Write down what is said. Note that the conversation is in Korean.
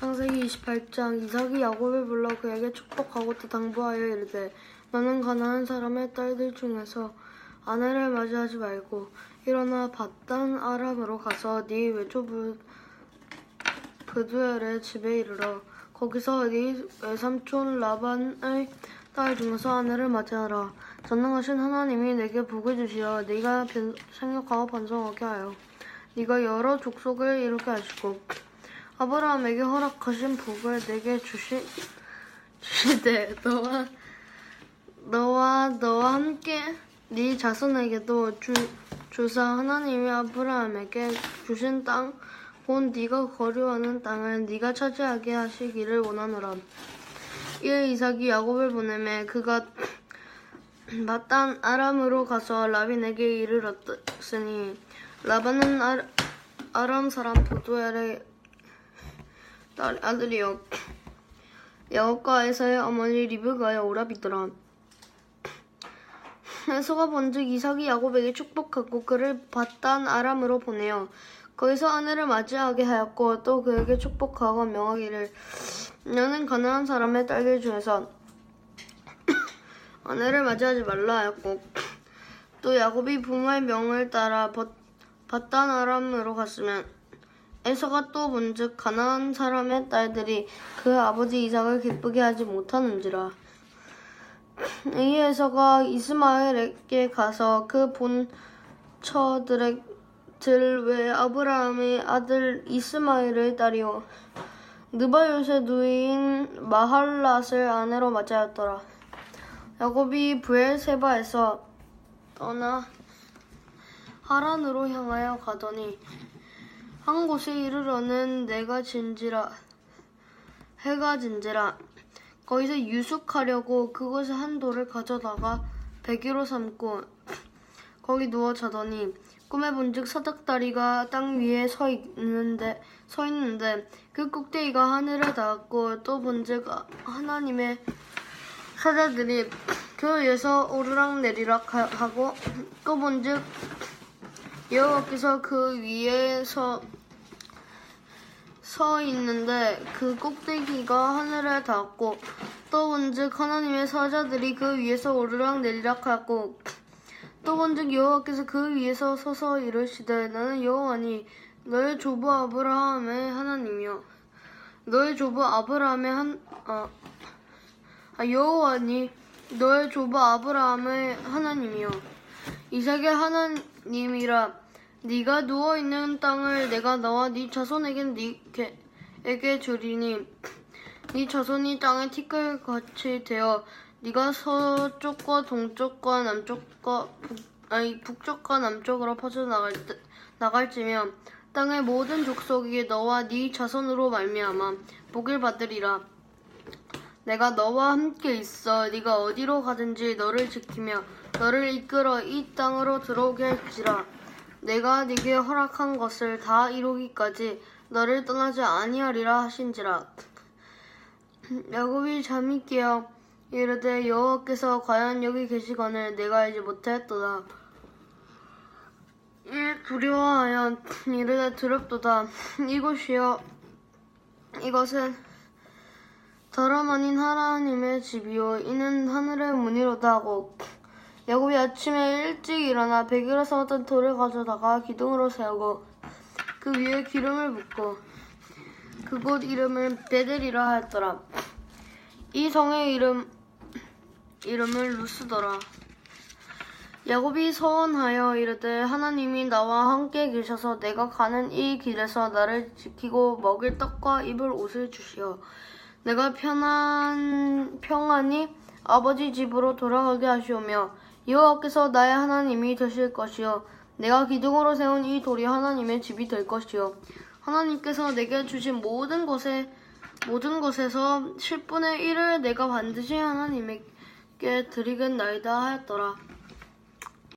창세기 28장 이삭이 야곱을 불러 그에게 축복하고 또 당부하여 이르되 너는 가나안 사람의 딸들 중에서 아내를 맞이하지 말고 일어나 바단 아람으로 가서 네 외조 부- 부두엘의 집에 이르러 거기서 네 외삼촌 라반의 딸 중에서 아내를 맞이하라. 전능하신 하나님이 내게 복을 주시어 네가 변- 생육하고 번성하게 하여 네가 여러 족속을 이루게 하시고 아브라함에게 허락하신 복을 내게 주시 주시되 너와 너와 너와 함께 네 자손에게도 주 주사 하나님이 아브라함에게 주신 땅 곧 네가 거류하는 땅을 네가 차지하게 하시기를 원하노라. 이에 이삭이 야곱을 보내매 그가 마딴 아람으로 가서 라빈에게 이르렀으니 라반은 아, 아람 사람 부두엘의 딸 아들이요 야곱과 에사의 어머니 리브가의 오라비더라. 에서가 본즉 이삭이 야곱에게 축복하고 그를 바단 아람으로 보내어 거기서 아내를 맞이하게 하였고 또 그에게 축복하고 명하기를 너는 가나안 사람의 딸들 중에서 아내를 맞이하지 말라 하였고 또 야곱이 부모의 명을 따라 버- 바단 아람으로 갔으면 에서가 또 본즉 가나안 사람의 딸들이 그 아버지 이삭을 기쁘게 하지 못하는지라. 이 에서가 이스마엘에게 가서 그 본처들의 들외 아브라함의 아들 이스마엘의 딸이요 느바요의 누이인 마할랏을 아내로 맞이하였더라. 야곱이 부엘세바에서 떠나 하란으로 향하여 가더니 한 곳에 이르러는 내가 진지라 해가 진지라. 거기서 유숙하려고 그곳에 한 돌을 가져다가 베개로 삼고 거기 누워 자더니 꿈에 본즉 사닥다리가 땅 위에 서 있는데 서 있는데 그 꼭대기가 하늘에 닿았고 또 본즉 하나님의 사자들이 그 위에서 오르락 내리락 하- 하고 또 본즉 여호와께서 그 위에서 서 있는데 그 꼭대기가 하늘에 닿았고 또 본즉 하나님의 사자들이 그 위에서 오르락 내리락 하고 또 본즉 여호와께서 그 위에서 서서 이르시되 나는 여호와니 너의 조부 아브라함의 하나님이여 너의 조부 아브라함의 한 아, 아, 여호와니 너의 조부 아브라함의 하나님이여 이삭의 하나님이라 네가 누워 있는 땅을 내가 너와 네 자손에게 네게 주리니 네 자손이 땅의 티끌 같이 되어 네가 서쪽과 동쪽과 남쪽과 북, 아니 북쪽과 남쪽으로 퍼져 나갈 때, 나갈지며 땅의 모든 족속이 너와 네 자손으로 말미암아 복을 받으리라. 내가 너와 함께 있어 네가 어디로 가든지 너를 지키며 너를 이끌어 이 땅으로 들어오게 할지라 내가 네게 허락한 것을 다 이루기까지 너를 떠나지 아니하리라 하신지라. 야곱이 잠이 깨어 이르되 여호와께서 과연 여기 계시거늘 내가 알지 못하였도다. 이 두려워하여 이르되 두렵도다. 이곳이여 이것은 다름 아닌 하나님의 집이요. 이는 하늘의 문이로다 하고 야곱이 아침에 일찍 일어나 베개로 삼았던 돌을 가져다가 기둥으로 세우고 그 위에 기름을 붓고 그곳 이름을 베델이라 하였더라. 이 성의 이름 이름을 루스더라. 야곱이 서원하여 이르되 하나님이 나와 함께 계셔서 내가 가는 이 길에서 나를 지키고 먹을 떡과 입을 옷을 주시어 내가 편안 평안히 아버지 집으로 돌아가게 하시오며 여호와께서 나의 하나님이 되실 것이요. 내가 기둥으로 세운 이 돌이 하나님의 집이 될 것이요. 하나님께서 내게 주신 모든 것에 모든 것에서 10분의 1을 내가 반드시 하나님에게 드리겠나이다 하였더라